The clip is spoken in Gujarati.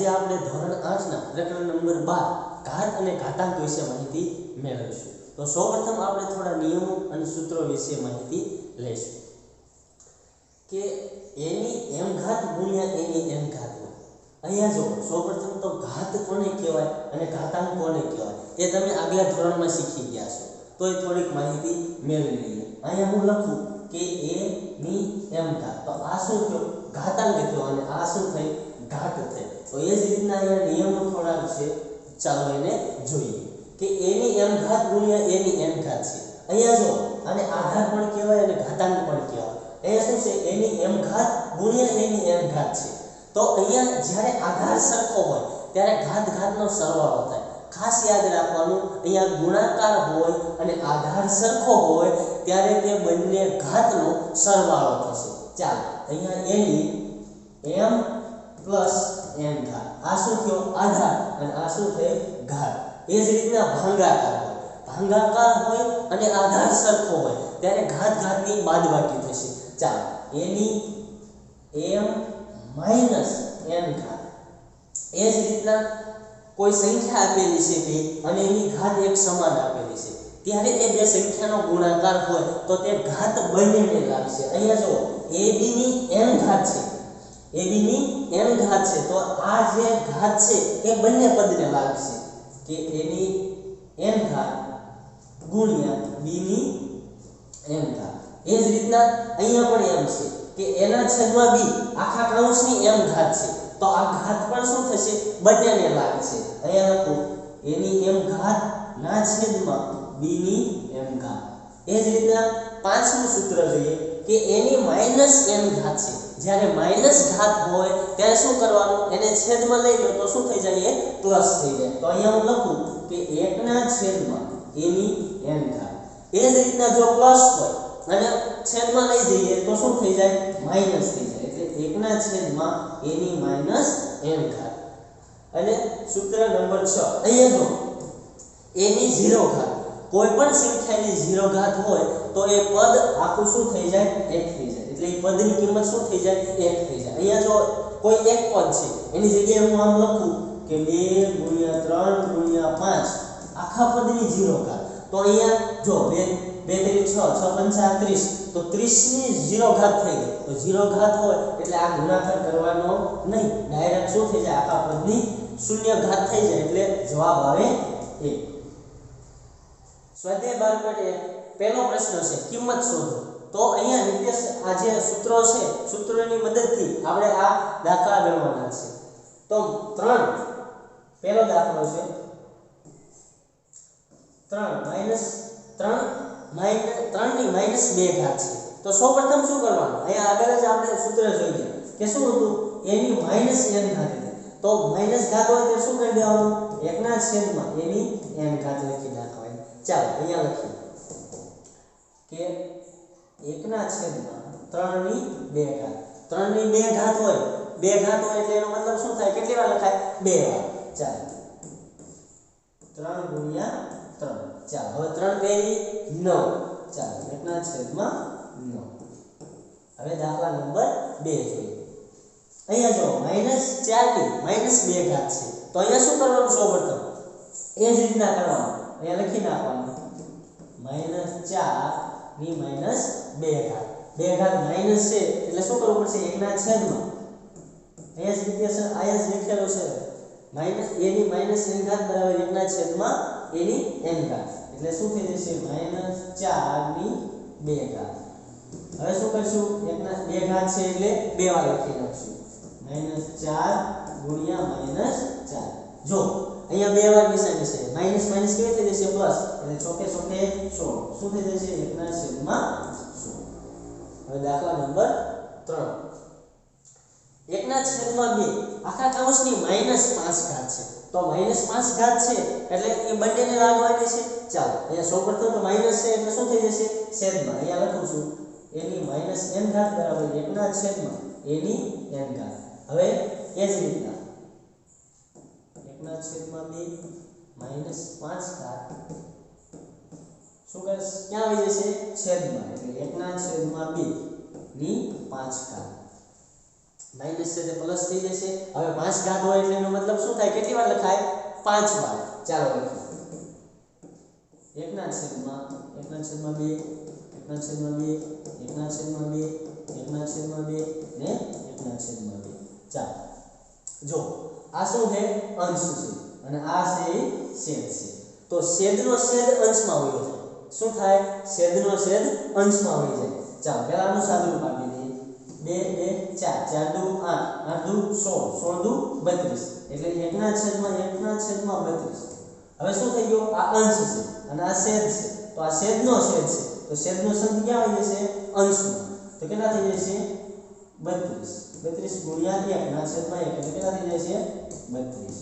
આજે આપણે ધોરણ આઠના પ્રકરણ નંબર બાર, ઘાત અને ઘાતાંક વિશે માહિતી મેળવીશું. તો સૌપ્રથમ આપણે થોડા નિયમો અને સૂત્રો વિશે માહિતી લઈશું. કે એની એમ ઘાત ગુણ્યા એની એમ ઘાત અહીંયા જો સૌપ્રથમ તો ઘાત કોને કહેવાય અને ઘાતાંક કોને કહેવાય? એ તમે આગલા ધોરણમાં શીખી ગયા છો. તો એ થોડીક માહિતી મેળવી લઈએ. અહીંયા હું લખું કે એ એમ ઘાત તો આ શું થયું ઘાતાંક થયો અને આ શું થઈ ઘાત થઈ તો એ જ રીતના અહીંયા નિયમો થોડાક છે, ચાલો એને જોઈએ. કે એની એમ ઘાત ગુણ્યા એની એમ ઘાત છે. અહીંયા જો, આને આધાર પણ કહેવાય અને ઘાતાંક પણ કહેવાય. અહીંયા શું છે? એની એમ ઘાત ગુણ્યા એની એમ ઘાત છે. તો અહીંયા જ્યારે આધાર સરખો હોય, ત્યારે ઘાત ઘાતનો સરવાળો થાય. યાદ રાખવાનું. અહીંયા ગુણાકાર હોય અને આધાર સરખો હોય, ત્યારે તે બંને ઘાતનો સરવાળો થશે. ચાલો, અહીંયા એની એમ પ્લસ એમ ઘાત. આ શું થયો? આધાર. અને આ શું થઈ? ઘાત. એ જ રીતના ભાંગાકાર હોય. ભાંગાકાર હોય અને આધાર સરખો હોય, ત્યારે ઘાત ઘાતની બાદબાકી થશે. ચાલો એની એમ માઇનસ એમ ઘાત. એ જ રીતના કોઈ સંખ્યા આપેલી છે બે અને એની ઘાત એક સમાન આપેલી છે. ત્યારે એ બે સંખ્યાનો ગુણાકાર હોય તો તે ઘાત બંનેને લાગશે. અહીંયા જો એ ની n ઘાત છે. એ ની n ઘાત છે. તો આ જે ઘાત છે એ બંને પદને લાગશે કે એની n ઘાત ગુણ્યા b ની n ઘાત. એ જ રીતના અહીંયા પણ એમ છે કે એના છેદમાં b આખા કૌંસની m ઘાત છે. તો આ ઘાત પણ શું થશે? બંનેને લાગશે અહીંયા લખો, એની m ઘાત ના છેદમાં b ની m ઘાત. એ જ રીતના પાંચમું સૂત્ર જોઈએ કે એની માઇનસ એમ ઘાત છે. જ્યારે માઇનસ ઘાત હોય, ત્યારે શું કરવાનું? એને છેદમાં લઈ લો, તો શું થઈ જાય? એ પ્લસ થઈ જાય. તો અહીંયા હું લખું કે એકના છેદમાં એની n ઘાત. એ જ રીતના જો પ્લસ હોય અને છેદમાં લઈ જઈએ તો શું થઈ જાય? માઇનસ થઈ જાય. એટલે એકના છેદમાં એની માઇનસ n ઘાત. અને સૂત્ર નંબર 6 અહીંયા જો એની 0 ઘાત. કોઈ પણ સંખ્યાની 0 ઘાત હોય તો એ પદ આખું શું થઈ જાય? 1 થઈ જાય. એટલે એ પદની કિંમત શું થઈ જાય? 1 થઈ જાય. અહીંયા જો કોઈ એક પદ છે. એની જગ્યાએ હું આમ લખું કે 2 ગુણ્યા 3 ગુણ્યા 5 આખા પદની 0 ઘાત. તો અહીંયા જો 2 બે તેરી છ છ પંચા ત્રીસ. તો ત્રીસની ઝીરો ઘાત થઈ ગઈ. તો ઝીરો ઘાત હોય એટલે આ ગુણાકાર કરવાનો નહીં. ડાયરેક્ટ શું થઈ જાય? આખા પદની શૂન્ય ઘાત થઈ જાય એટલે જવાબ આવે એ. સ્વાધ્યાય બાર માટે પહેલો પ્રશ્ન છે, કિંમત શોધો. તો અહીંયા નિત્યસ આ જે સૂત્રો છે, સૂત્રોની મદદથી આપણે આ દાખલા ગણવાના છે. તો ત્રણ. પહેલો દાખલો છે. ત્રણ, માઇનસ ત્રણની માઇનસ બે ઘાત છે. તો સૌપ્રથમ શું કરવાનું? અહીંયા આગળ જ આપણે સૂત્ર જોઈએ કે શું હતું? એની માઇનસ એન ઘાત તો માઇનસ ઘાત હોય તો શું કરી દેવાનું? એકના છેદમાં એની એન ઘાત લખી નાખવાની. ચાલો, અહીંયા લખીએ. કે એકના છેદમાં ત્રણની બે ઘાત. ત્રણની બે ઘાત હોય, બે ઘાત હોય એટલે એનો મતલબ શું થાય? કેટલી વાર લખાય? બે વાર. ચાલો. ત્રણ ગુણ્યા ત્રણ. ચાલો, હવે ત્રણ બે નવ. ચાર એકના છેદમાં નવ. હવે દાખલા નંબર બે જોઈએ. અહીંયા જો માઇનસ ચારથી માઇનસ બે ઘાત છે. તો અહીંયા શું કરવાનું સૌ પ્રથમ એ જ રીતના કરવાનું. અહીંયા લખી નાખવાનું. માઇનસ ચારની માઇનસ બે ઘાત. બે ઘાત માઇનસ છે, એટલે શું કરવું પડશે? એકના છેદમાં. અહીંયા જ રીતે અહીંયા જ લખેલું છે. માઇનસ એની માઇનસ એન ઘાત બરાબર એકના છેદમાં એની એન ઘાત. એટલે શું થઈ જશે માઇનસ ચારની 2 ઘાત. હવે શું કરશું? 1 ના 2 ઘાત છે એટલે બે વાર લખી નાખશું. માઇનસ ચાર ગુણ્યા માઇનસ ચાર. જો, અહીંયા બે વાર નિશાની છે માઇનસ માઇનસ કેવી થઈ જશે પ્લસ એટલે ચોકે ચોકે 16 શું થઈ જશે? એકના છેદમાં 16 હવે દાખલા નંબર ત્રણ. એકના છેદમાં બે. આખા કૌંસની માઇનસ પાંચ ઘાત છે. તો માઇનસ પાંચ ઘાત છે એટલે એ બંનેને લાગવાની છે. ચાલો, અહીંયા સૌપ્રથમ તો માઇનસ છે એટલે શું થઈ જશે? છેદમાં. અહીંયા લખું છું. એની માઇનસ n ઘાત બરાબર એકના છેદમાં એની n ઘાત. હવે એ જ રીતના. એકના છેદમાં બે માઇનસ પાંચ ઘાત. શું કરશે ક્યાં આવી જશે? છેદમાં. એટલે એકના છેદમાં બે ની પાંચ ઘાત. માઇનસ છે તે પ્લસ થઈ જશે. હવે પાંચ ઘાત હોય એટલે એનો મતલબ શું થાય? કેટલી વાર લખાય? પાંચ વાર. ચાલો લખીએ. એકના છેદમાં એકના છેદમાં બે, એકના છેદમાં બે, એકના છેદમાં બે, એકના છેદમાં બે, ને એકના છેદમાં બે. ચાલો. જો, આ શું છે? અંશ છે. અને આ છે એ છેદ છે. તો છેદનો છેદ અંશમાં હોય જાય શું થાય? છેદનો છેદ અંશમાં હોય જાય. ચાલો પહેલા આનું સાદુરૂપ આપી દઈએ. બે બે, ચાર. ચાર દુ, આઠ. આઠ દુ, સોળ. સોળ દુ, બત્રીસ. એટલે એકના છેદમાં એકના છેદમાં બત્રીસ. હવે શું થઈ ગયું? આ અંશ છે અને આ છેદ છે. તો આ છેદનો છેદ છે. તો છેદનો છેદ ક્યાં આવી જશે? અંશમાં. તો કેટલા થઈ જશે? બત્રીસ. બત્રીસ ગુણ્યા એક ના છેદમાં એક. એટલે કેટલા થઈ જશે? બત્રીસ.